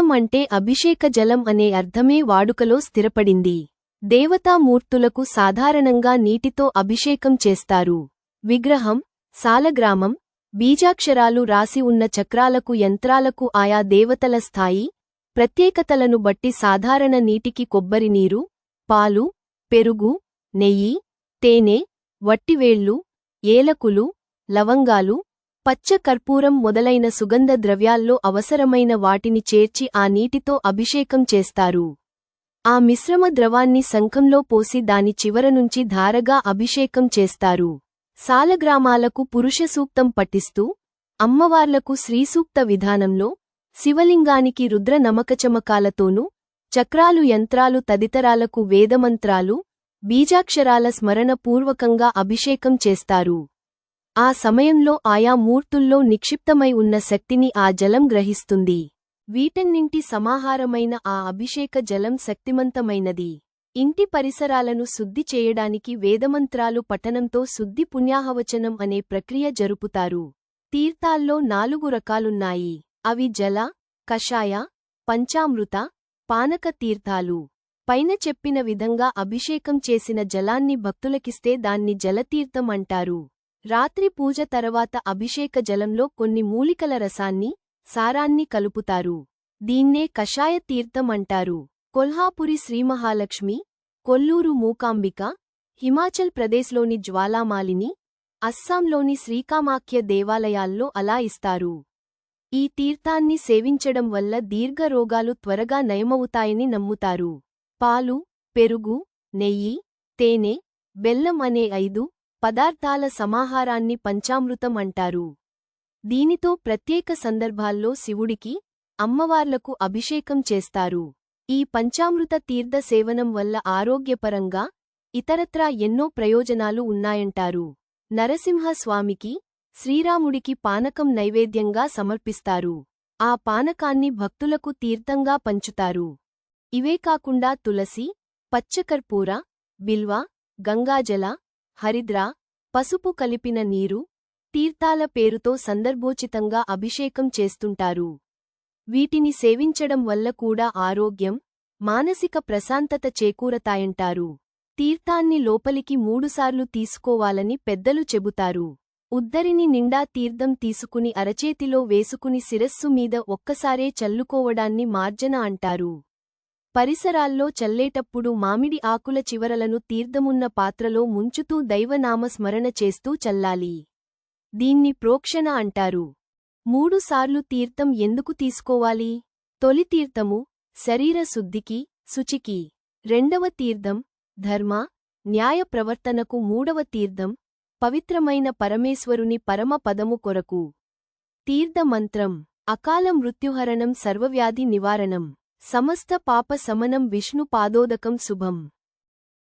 తీర్థం అంటే అభిషేక జలం అనే అర్థమే వాడుకలో స్థిరపడింది. దేవతామూర్తులకు సాధారణంగా నీటితో అభిషేకం చేస్తారు. విగ్రహం సాలగ్రామం బీజాక్షరాలు రాసి ఉన్న చక్రాలకు యంత్రాలకు ఆయా దేవతల స్థాయి ప్రత్యేకతలను బట్టి సాధారణ నీటికి కొబ్బరి నీరు పాలు పెరుగు నెయ్యి తేనె వట్టివేళ్ళు ఏలకులు లవంగాలు పచ్చ కర్పూరం మొదలైన సుగంధ ద్రవ్యాల్లో అవసరమైన వాటిని చేర్చి ఆ నీటితో అభిషేకం చేస్తారు. ఆ మిశ్రమ ద్రవాన్ని శంఖంలో పోసి దాని చివర నుంచి ధారగా అభిషేకం చేస్తారు. సాలగ్రామాలకు పురుష సూక్తం పఠిస్తూ అమ్మవార్లకు శ్రీసూక్త విధానంలో శివలింగానికి రుద్ర నమకచమకాలతోనూ చక్రాలు యంత్రాలు తదితరాలకు వేదమంత్రాలు బీజాక్షరాల స్మరణ పూర్వకంగా అభిషేకం చేస్తారు. ఆ సమయంలో ఆయా మూర్తుల్లో నిక్షిప్తమై ఉన్న శక్తిని ఆ జలం గ్రహిస్తుంది. వీటన్నింటి సమాహారమైన ఆ అభిషేక జలం శక్తిమంతమైనది. ఇంటి పరిసరాలను శుద్ధి చేయడానికి వేదమంత్రాలు పఠనంతో శుద్ధి పుణ్యాహవచనం అనే ప్రక్రియ జరుపుతారు. తీర్థాల్లో నాలుగు రకాలున్నాయి. అవి జల కషాయ పంచామృత పానక తీర్థాలు. పైన చెప్పిన విధంగా అభిషేకం చేసిన జలాన్ని భక్తులకిస్తే దాన్ని జలతీర్థం అంటారు. రాత్రి పూజ తర్వాత అభిషేక జలంలో కొన్ని మూలికల రసాన్ని సారాన్ని కలుపుతారు. దీన్నే కషాయ తీర్థం అంటారు. కొల్హాపురి శ్రీమహాలక్ష్మి కొల్లూరు మూకాంబిక హిమాచల్ ప్రదేశ్లోని జ్వాలామాలిని అస్సాంలోని శ్రీకామాఖ్య దేవాలయాల్లో అలా ఇస్తారు. ఈ తీర్థాన్ని సేవించడం వల్ల దీర్ఘ రోగాలు త్వరగా నయమవుతాయని నమ్ముతారు. పాలు పెరుగు నెయ్యి తేనె బెల్లం అనే ఐదు పదార్థాల సమాహారాన్ని పంచామృతం అంటారు. దీనితో ప్రత్యేక సందర్భాల్లో శివుడికి అమ్మవార్లకు అభిషేకం చేస్తారు. ఈ పంచామృత తీర్థ సేవనం వల్ల ఆరోగ్యపరంగా ఇతరత్రా ఎన్నో ప్రయోజనాలు ఉన్నాయంటారు. నరసింహస్వామికి శ్రీరాముడికి పానకం నైవేద్యంగా సమర్పిస్తారు. ఆ పానకాన్ని భక్తులకు తీర్థంగా పంచుతారు. ఇవే కాకుండా తులసి పచ్చకర్పూర బిల్వ గంగాజల హరిద్ర పసుపు కలిపిన నీరు తీర్థాల పేరుతో సందర్భోచితంగా అభిషేకం చేస్తుంటారు. వీటిని సేవించడం వల్ల కూడా ఆరోగ్యం మానసిక ప్రశాంతత చేకూరతాయంటారు. తీర్థాన్ని లోపలికి మూడుసార్లు తీసుకోవాలని పెద్దలు చెబుతారు. ఉద్దరిని నిండా తీర్థం తీసుకుని అరచేతిలో వేసుకుని శిరస్సు మీద ఒక్కసారే చల్లుకోవడాన్ని మార్జన అంటారు. పరిసరాల్లో చల్లేటప్పుడు మామిడి ఆకుల చివరలను తీర్థమున్న పాత్రలో ముంచుతూ దైవనామస్మరణ చేస్తూ చల్లాలి. దీన్ని ప్రోక్షణ అంటారు. మూడుసార్లు తీర్థం ఎందుకు తీసుకోవాలి? తొలి తీర్థము శరీర శుద్ధికి శుచికి. రెండవ తీర్థం ధర్మ న్యాయ ప్రవర్తనకు మూడవ తీర్థం పవిత్రమైన పరమేశ్వరుని పరమ పదము కొరకు. తీర్థమంత్రం అకాల మృత్యుహరణం సర్వవ్యాధి నివారణం. సమస్త పాప సమనం విష్ణు పాదోదకం శుభం.